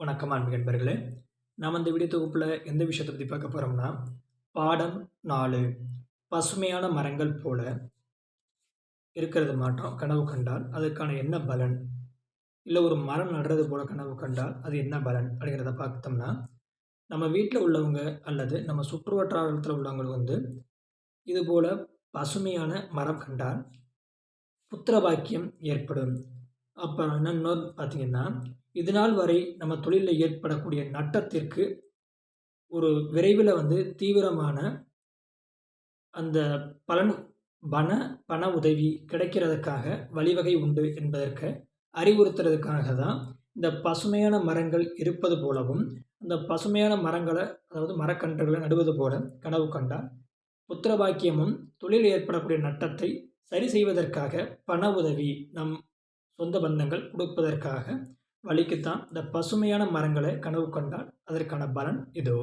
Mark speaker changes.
Speaker 1: வணக்கம் அன்பு நண்பர்களே. நாம் இந்த வீடியோ தொகுப்பில் எந்த விஷயத்தை பற்றி பார்க்க போகிறோம்னா பாடம் நாலு பசுமையான மரங்கள் போல இருக்கிறது மாற்றம் கனவு கண்டால் அதுக்கான என்ன பலன்? இல்லை ஒரு மரம் நடுறது போல கனவு கண்டால் அது என்ன பலன் அப்படிங்கிறத பார்த்தோம்னா நம்ம வீட்டில் உள்ளவங்க அல்லது நம்ம சுற்று வட்டாரத்தில் உள்ளவங்க வந்து இதுபோல் பசுமையான மரம் கண்டால் புத்திர பாக்கியம் ஏற்படும். அப்புறம் என்னன்னு பார்த்தீங்கன்னா இது நாள் வரை நம்ம தொழிலில் ஏற்படக்கூடிய நட்டத்திற்கு ஒரு விரைவில் வந்து தீவிரமான அந்த பலன் பண பண உதவி கிடைக்கிறதுக்காக வழிவகை உண்டு என்பதற்கு அறிவுறுத்துறதுக்காக தான் இந்த பசுமையான மரங்கள் இருப்பது போலவும் அந்த பசுமையான மரங்களை அதாவது மரக்கன்றுகளை நடுவது போல கனவு கண்டால் புத்திர பாக்கியமும் தொழில் ஏற்படக்கூடிய நட்டத்தை சரி செய்வதற்காக பண உதவி நம் சொந்த பந்தங்கள் கொடுப்பதற்காக வழிக்குத்தான் இந்த பசுமையான மரங்களை கனவு கண்டால் அதற்கான பலன் இதோ.